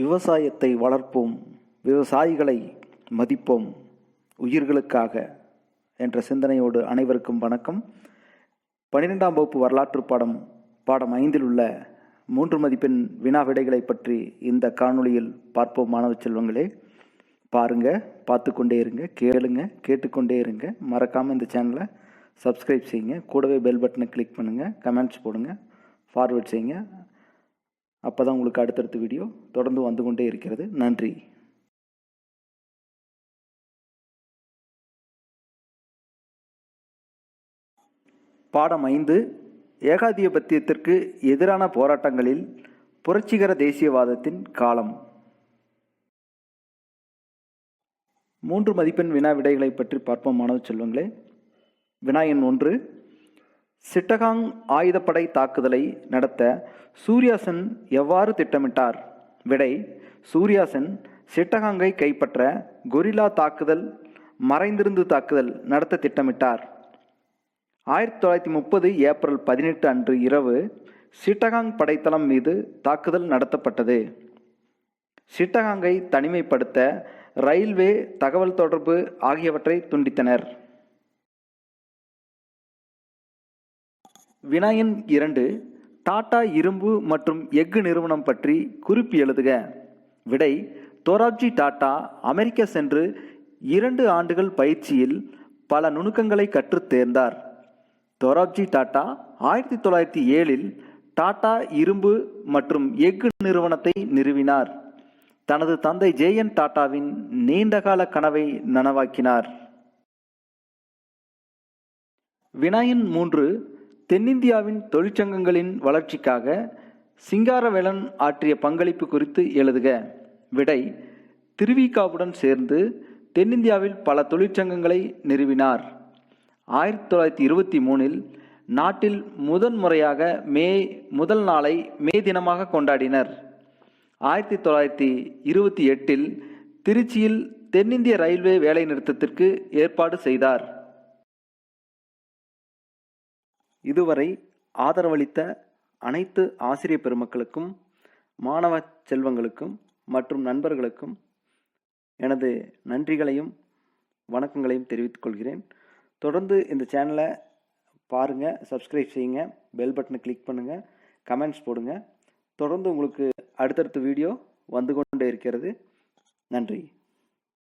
விவசாயத்தை வளர்ப்போம் விவசாயிகளை மதிப்போம் உயிர்களுக்காக என்ற சிந்தனையோடு அனைவருக்கும் வணக்கம். பன்னிரெண்டாம் வகுப்பு வரலாற்று பாடம் பாடம் ஐந்தில் உள்ள மூன்று மதிப்பெண் வினா விடைகளை பற்றி இந்த காணொளியில் பார்ப்போம் மாணவ செல்வங்களே. பாருங்க பார்த்து கொண்டே இருங்க கேளுங்க கேட்டுக்கொண்டே இருங்க. மறக்காமல் இந்த சேனலை சப்ஸ்கிரைப் செய்யுங்க. கூடவே பெல் பட்டனை கிளிக் பண்ணுங்கள் கமெண்ட்ஸ் போடுங்க ஃபார்வேர்ட் செய்யுங்க. அப்போ தான் உங்களுக்கு அடுத்தடுத்த வீடியோ தொடர்ந்து வந்து கொண்டே இருக்கிறது. நன்றி. பாடம் ஐந்து ஏகாதிபத்தியத்திற்கு எதிரான போராட்டங்களில் புரட்சிகர தேசியவாதத்தின் காலம். மூன்று மதிப்பெண் வினா விடைகளை பற்றி பார்ப்போம் மாணவ செல்வங்களே. வினா எண் ஒன்று சிட்டகாங் ஆயுதப்படை தாக்குதலை நடத்த சூர்யாசன் எவ்வாறு திட்டமிட்டார்? விடை சூர்யாசன் சிட்டகாங்கை கைப்பற்ற கொரில்லா தாக்குதல் மறைந்திருந்து தாக்குதல் நடத்த திட்டமிட்டார். ஆயிரத்தி தொள்ளாயிரத்தி முப்பது ஏப்ரல் பதினெட்டு அன்று இரவு சிட்டகாங் படைத்தளம் மீது தாக்குதல் நடத்தப்பட்டது. சிட்டகாங்கை தனிமைப்படுத்த ரயில்வே தகவல் தொடர்பு ஆகியவற்றை துண்டித்தனர். வினாயன் இரண்டு டாடா இரும்பு மற்றும் எஃகு நிறுவனம் பற்றி குறிப்பு எழுதுக. விடை தோராப்ஜி டாடா அமெரிக்கா சென்று இரண்டு ஆண்டுகள் பயிற்சியில் பல நுணுக்கங்களை கற்றுத் தேர்ந்தார். தோராப்ஜி டாடா ஆயிரத்தி தொள்ளாயிரத்தி ஏழில் டாடா இரும்பு மற்றும் எஃகு நிறுவனத்தை நிறுவினார். தனது தந்தை ஜேஎன் டாடாவின் நீண்டகால கனவை நனவாக்கினார். வினாயன் மூன்று தென்னிந்தியாவின் தொழிற்சங்கங்களின் வளர்ச்சிக்காக சிங்காரவேலன் ஆற்றிய பங்களிப்பு குறித்து எழுதுக. விடை திருவிகாவுடன் சேர்ந்து தென்னிந்தியாவில் பல தொழிற்சங்கங்களை நிறுவினார். ஆயிரத்தி தொள்ளாயிரத்தி இருபத்தி மூணில் நாட்டில் முதன் முறையாக மே முதல் நாளை மே தினமாக கொண்டாடினர். ஆயிரத்தி தொள்ளாயிரத்தி இருபத்தி எட்டில் திருச்சியில் தென்னிந்திய ரயில்வே வேலைநிறுத்தத்திற்கு ஏற்பாடு செய்தார். இதுவரை ஆதரவளித்த அனைத்து ஆசிரிய பெருமக்களுக்கும் மாணவ செல்வங்களுக்கும் மற்றும் நண்பர்களுக்கும் எனது நன்றிகளையும் வணக்கங்களையும் தெரிவித்துக் கொள்கிறேன். தொடர்ந்து இந்த சேனலை பாருங்கள் சப்ஸ்கிரைப் செய்யுங்க பெல் பட்டனை கிளிக் பண்ணுங்கள் கமெண்ட்ஸ் போடுங்க. தொடர்ந்து உங்களுக்கு அடுத்தடுத்த வீடியோ வந்து கொண்டே இருக்கிறது. நன்றி.